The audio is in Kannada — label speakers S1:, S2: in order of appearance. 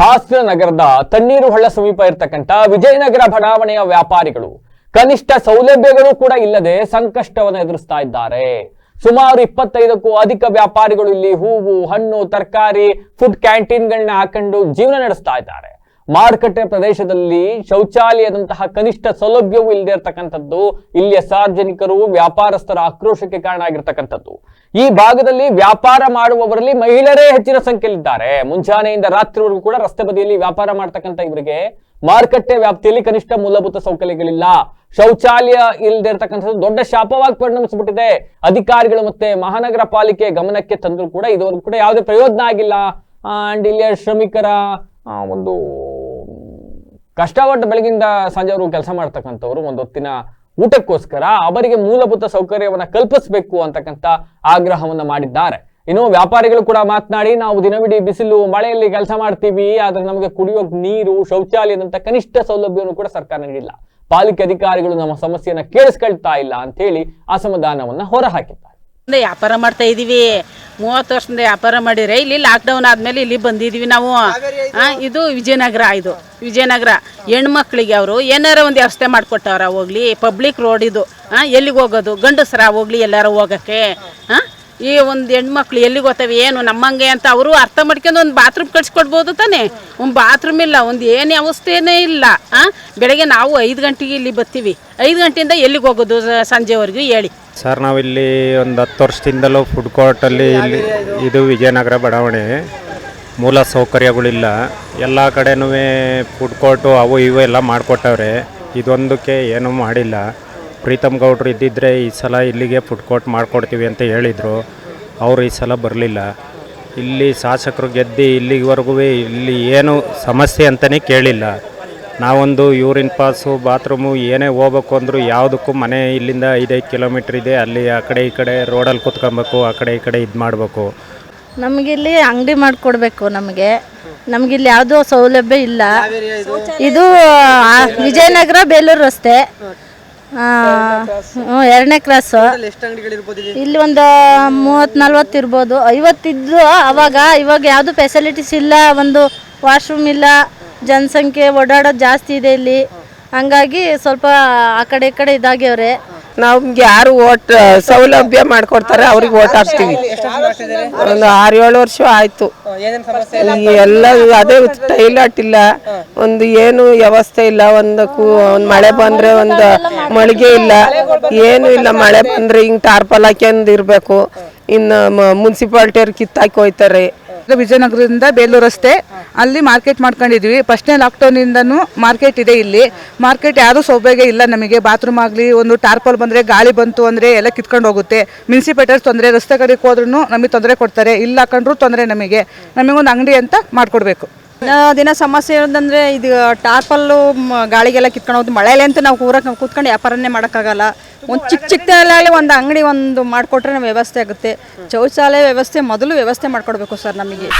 S1: ಹಾಸನ ನಗರದ ತಣ್ಣೀರು ಹಳ್ಳ ಸಮೀಪ ಇರತಕ್ಕಂತ ವಿಜಯನಗರ ಬಡಾವಣೆಯ ವ್ಯಾಪಾರಿಗಳು ಕನಿಷ್ಠ ಸೌಲಭ್ಯಗಳು ಕೂಡ ಇಲ್ಲದೆ ಸಂಕಷ್ಟವನ್ನು ಎದುರಿಸ್ತಾ ಇದ್ದಾರೆ. ಸುಮಾರು ಇಪ್ಪತ್ತೈದಕ್ಕೂ ಅಧಿಕ ವ್ಯಾಪಾರಿಗಳು ಇಲ್ಲಿ ಹೂವು, ಹಣ್ಣು, ತರಕಾರಿ ಫುಡ್ ಕ್ಯಾಂಟೀನ್ಗಳನ್ನ ಹಾಕೊಂಡು ಜೀವನ ನಡೆಸ್ತಾ ಇದ್ದಾರೆ. ಮಾರುಕಟ್ಟೆ ಪ್ರದೇಶದಲ್ಲಿ ಶೌಚಾಲಯದಂತಹ ಕನಿಷ್ಠ ಸೌಲಭ್ಯವೂ ಇಲ್ಲದೆ ಇರತಕ್ಕಂಥದ್ದು ಇಲ್ಲಿಯ ಸಾರ್ವಜನಿಕರು, ವ್ಯಾಪಾರಸ್ಥರ ಆಕ್ರೋಶಕ್ಕೆ ಕಾರಣ ಆಗಿರ್ತಕ್ಕಂಥದ್ದು ಈ ಭಾಗದಲ್ಲಿ ವ್ಯಾಪಾರ ಮಾಡುವವರಲ್ಲಿ ಮಹಿಳೆಯರೇ ಹೆಚ್ಚಿನ ಸಂಖ್ಯೆಯಲ್ಲಿದ್ದಾರೆ. ಮುಂಜಾನೆಯಿಂದ ರಾತ್ರಿವರೆಗೂ ಕೂಡ ರಸ್ತೆ ಬದಿಯಲ್ಲಿ ವ್ಯಾಪಾರ ಮಾಡ್ತಕ್ಕಂಥ ಇವರಿಗೆ ಮಾರುಕಟ್ಟೆ ವ್ಯಾಪ್ತಿಯಲ್ಲಿ ಕನಿಷ್ಠ ಮೂಲಭೂತ ಸೌಕರ್ಯಗಳಿಲ್ಲ. ಶೌಚಾಲಯ ಇಲ್ಲದೆ ಇರತಕ್ಕಂಥದ್ದು ದೊಡ್ಡ ಶಾಪವಾಗಿ ಪರಿಣಮಿಸಿಬಿಟ್ಟಿದೆ. ಅಧಿಕಾರಿಗಳು ಮತ್ತೆ ಮಹಾನಗರ ಪಾಲಿಕೆ ಗಮನಕ್ಕೆ ತಂದರೂ ಕೂಡ ಇದುವರೆಗೂ ಕೂಡ ಯಾವುದೇ ಪ್ರಯೋಜನ ಆಗಿಲ್ಲ. ಅಂಡ್ ಇಲ್ಲಿಯ ಶ್ರಮಿಕರ ಒಂದು ಕಷ್ಟಪಟ್ಟು ಬೆಳಗಿಂದ ಸಂಜೆವರೆಗೂ ಕೆಲಸ ಮಾಡ್ತಕ್ಕಂಥವ್ರು ಒಂದು ಹೊತ್ತಿನ ಊಟಕ್ಕೋಸ್ಕರ ಅವರಿಗೆ ಮೂಲಭೂತ ಸೌಕರ್ಯವನ್ನ ಕಲ್ಪಿಸಬೇಕು ಅಂತಕ್ಕಂಥ ಆಗ್ರಹವನ್ನ ಮಾಡಿದ್ದಾರೆ. ಇನ್ನು ವ್ಯಾಪಾರಿಗಳು ಕೂಡ ಮಾತನಾಡಿ, ನಾವು ದಿನವಿಡೀ ಬಿಸಿಲು, ಮಳೆಯಲ್ಲಿ ಕೆಲಸ ಮಾಡ್ತೀವಿ, ಆದರೆ ನಮಗೆ ಕುಡಿಯೋಕ್ ನೀರು, ಶೌಚಾಲಯದಂತ ಕನಿಷ್ಠ ಸೌಲಭ್ಯವನ್ನು ಕೂಡ ಸರ್ಕಾರ ನೀಡಿಲ್ಲ. ಪಾಲಿಕೆ ಅಧಿಕಾರಿಗಳು ನಮ್ಮ ಸಮಸ್ಯೆಯನ್ನ ಕೇಳಿಸ್ಕೊಳ್ತಾ ಇಲ್ಲ ಅಂತ ಹೇಳಿ ಅಸಮಾಧಾನವನ್ನ ಹೊರಹಾಕಿದ್ದಾರೆ.
S2: ವ್ಯಾಪಾರ ಮಾಡ್ತಾ ಇದೀವಿ. ಮೂವತ್ತು ವರ್ಷದಿಂದ ವ್ಯಾಪಾರ ಮಾಡಿದ್ರೆ ಇಲ್ಲಿ ಲಾಕ್ಡೌನ್ ಆದ್ಮೇಲೆ ಇಲ್ಲಿ ಬಂದಿದೀವಿ ನಾವು. ಇದು? ವಿಜಯನಗರ ಇದು ವಿಜಯನಗರ. ಹೆಣ್ಮಕ್ಳಿಗೆ ಅವರು ಏನಾರ ಒಂದು ವ್ಯವಸ್ಥೆ ಮಾಡಿಕೊಟ್ಟವ್ರ ಹೋಗ್ಲಿ. ಪಬ್ಲಿಕ್ ರೋಡ್ ಇದು. ಎಲ್ಲಿಗೆ ಹೋಗೋದು? ಗಂಡಸ್ರ ಹೋಗ್ಲಿ ಎಲ್ಲಾರ ಹೋಗಕ್ಕೆ. ಆ? ಈ ಒಂದು ಹೆಣ್ಮಕ್ಳು ಎಲ್ಲಿಗೆ ಹೋಗ್ತವೆ, ಏನು ನಮ್ಮಂಗೆ ಅಂತ ಅವರು ಅರ್ಥ ಮಾಡ್ಕೊಂಡು ಒಂದು ಬಾತ್ರೂಮ್ ಕಳ್ಸಿಕೊಡ್ಬೋದು ತಾನೇ. ಒಂದು ಬಾತ್ರೂಮ್ ಇಲ್ಲ, ಒಂದು ಏನೇ ಅವಸ್ಥೆನೇ ಇಲ್ಲ, ಆ? ಬೆಳಗ್ಗೆ ನಾವು ಐದು ಗಂಟೆಗೆ ಇಲ್ಲಿ ಬರ್ತೀವಿ. ಐದು ಗಂಟೆಯಿಂದ ಎಲ್ಲಿಗೆ ಹೋಗೋದು ಸಂಜೆವರೆಗೂ ಹೇಳಿ.
S3: ಸರ್, ನಾವಿಲ್ಲಿ ಒಂದು ಹತ್ತು ವರ್ಷದಿಂದಲೂ ಫುಡ್ ಕೋರ್ಟಲ್ಲಿ ಇಲ್ಲಿ ಇದು ವಿಜಯನಗರ ಬಡಾವಣೆ. ಮೂಲ ಸೌಕರ್ಯಗಳಿಲ್ಲ. ಎಲ್ಲ ಕಡೆನೂ ಫುಡ್ ಕೋರ್ಟು ಅವು ಇವು ಎಲ್ಲ ಮಾಡಿಕೊಟ್ಟವ್ರೆ. ಇದೊಂದಕ್ಕೆ ಏನೂ ಮಾಡಿಲ್ಲ. ಪ್ರೀತಮ್ ಗೌಡ್ರು ಇದ್ದಿದ್ದರೆ ಈ ಸಲ ಇಲ್ಲಿಗೆ ಫುಡ್ ಕೋರ್ಟ್ ಮಾಡಿಕೊಡ್ತೀವಿ ಅಂತ ಹೇಳಿದರು. ಅವರು ಈ ಸಲ ಬರಲಿಲ್ಲ. ಇಲ್ಲಿ ಶಾಸಕರು ಗೆದ್ದು ಇಲ್ಲಿವರೆಗೂ ಇಲ್ಲಿ ಏನು ಸಮಸ್ಯೆ ಅಂತಲೇ ಕೇಳಿಲ್ಲ. ನಾವೊಂದು ಯೂರಿನ್ ಪಾಸು ಬಾತ್ರೂಮು ಏನೇ ಹೋಗ್ಬೇಕು ಅಂದರೂ ಯಾವುದಕ್ಕೂ ಮನೆ ಇಲ್ಲಿಂದ ಐದೈದು ಕಿಲೋಮೀಟ್ರ್ ಇದೆ. ಅಲ್ಲಿ ಆ ಕಡೆ ಈ ಕಡೆ ರೋಡಲ್ಲಿ ಕೂತ್ಕೊಬೇಕು ಆ ಕಡೆ ಈ ಕಡೆ ಇದು ಮಾಡಬೇಕು.
S4: ನಮಗಿಲ್ಲಿ ಅಂಗಡಿ ಮಾಡಿಕೊಡ್ಬೇಕು ನಮಗೆ. ನಮಗಿಲ್ಲಿ ಯಾವುದೋ ಸೌಲಭ್ಯ ಇಲ್ಲ. ಇದು? ವಿಜಯನಗರ ಬೇಲೂರು ರಸ್ತೆ. ಎರಡನೇ ಕ್ರಾಸು ಇಲ್ಲಿ ಒಂದು ಮೂವತ್ತು ನಲ್ವತ್ತು ಇರ್ಬೋದು. ಐವತ್ತಿದ್ದು ಅವಾಗ ಇವಾಗ ಯಾವುದು ಫೆಸಿಲಿಟೀಸ್ ಇಲ್ಲ ಒಂದು ವಾಶ್ರೂಮ್ ಇಲ್ಲ ಜನಸಂಖ್ಯೆ ಓಡಾಡೋದು ಜಾಸ್ತಿ ಇದೆ ಇಲ್ಲಿ. ಹಂಗಾಗಿ ಸ್ವಲ್ಪ ಆ ಕಡೆ ಈ ಕಡೆ ಇದಾಗ್ಯವ್ರೆ.
S5: ನಮ್ಗೆ ಯಾರು ಓಟ್ ಸೌಲಭ್ಯ ಮಾಡ್ಕೊಡ್ತಾರೆ ಅವ್ರಿಗೆ ಓಟ್ ಹಾಕ್ತೀವಿ. ಒಂದು ಆರು ಏಳು ವರ್ಷ ಆಯ್ತು. ಎಲ್ಲ ಅದೇ ಟೈಲಾಟ್ ಇಲ್ಲ. ಒಂದು ಏನು ವ್ಯವಸ್ಥೆ ಇಲ್ಲ. ಒಂದು ಕು ಒಂದು ಮಳೆ ಬಂದ್ರೆ ಒಂದು ಮಳಿಗೆ ಇಲ್ಲ. ಏನು ಇಲ್ಲ. ಮಳೆ ಬಂದ್ರೆ ಹಿಂಗ್ ಟಾರ್ಪಲ್ ಹಾಕ್ಯಂದ್ ಇರ್ಬೇಕು. ಇನ್ನು ಮುನ್ಸಿಪಾಲ್ಟಿಯವ್ರು ಕಿತ್ತಾಕಿ ಹೋಯ್ತಾರೆ.
S6: ವಿಜಯನಗರದಿಂದ ಬೇಲೂರು ರಸ್ತೆ. ಅಲ್ಲಿ ಮಾರ್ಕೆಟ್ ಮಾಡ್ಕೊಂಡಿದ್ವಿ. ಫಸ್ಟ್ನೇ ಲಾಕ್ಡೌನಿಂದನೂ ಮಾರ್ಕೆಟ್ ಇದೆ ಇಲ್ಲಿ. ಮಾರ್ಕೆಟ್ ಯಾರೂ ಸೌಭಾಗ್ಯ ಇಲ್ಲ ನಮಗೆ. ಬಾತ್ರೂಮ್ ಆಗಲಿ, ಒಂದು ಟಾರ್ಪಲ್ ಬಂದರೆ ಗಾಳಿ ಬಂತು ಅಂದರೆ ಎಲ್ಲ ಕಿತ್ಕೊಂಡು ಹೋಗುತ್ತೆ. ಮುನ್ಸಿಪೇಟರ್ ತೊಂದರೆ, ರಸ್ತೆ ಕಡೆಗೆ ಹೋದ್ರೂ ನಮಗೆ ತೊಂದರೆ ಕೊಡ್ತಾರೆ. ಇಲ್ಲ ಹಾಕೊಂಡ್ರು ತೊಂದರೆ ನಮಗೆ. ನಮಗೊಂದು ಅಂಗಡಿ ಅಂತ ಮಾಡಿಕೊಡ್ಬೇಕು.
S7: ದಿನ ಸಮಸ್ಯೆ ಇರೋದಂದ್ರೆ ಇದು ಟಾರ್ಪಲ್ಲು ಗಾಳಿಗೆಲ್ಲ ಕಿತ್ಕೊಂಡು ಹೋಗ್ದು. ಮಳೆಯಲ್ಲಿ ಅಂತ ನಾವು ಊರಕ್ಕೆ ನಾವು ಕೂತ್ಕೊಂಡು ವ್ಯಾಪಾರನೇ ಮಾಡೋಕ್ಕಾಗಲ್ಲ. ಒಂದು ಚಿಕ್ಕ ಚಿಕ್ಕದಲ್ಲಾಗಲಿ ಒಂದು ಅಂಗಡಿ ಒಂದು ಮಾಡಿಕೊಟ್ರೆ ನಮ್ಮ ವ್ಯವಸ್ಥೆ ಆಗುತ್ತೆ. ಶೌಚಾಲಯ ವ್ಯವಸ್ಥೆ ಮೊದಲು ವ್ಯವಸ್ಥೆ ಮಾಡಿಕೊಡ್ಬೇಕು ಸರ್ ನಮಗೆ.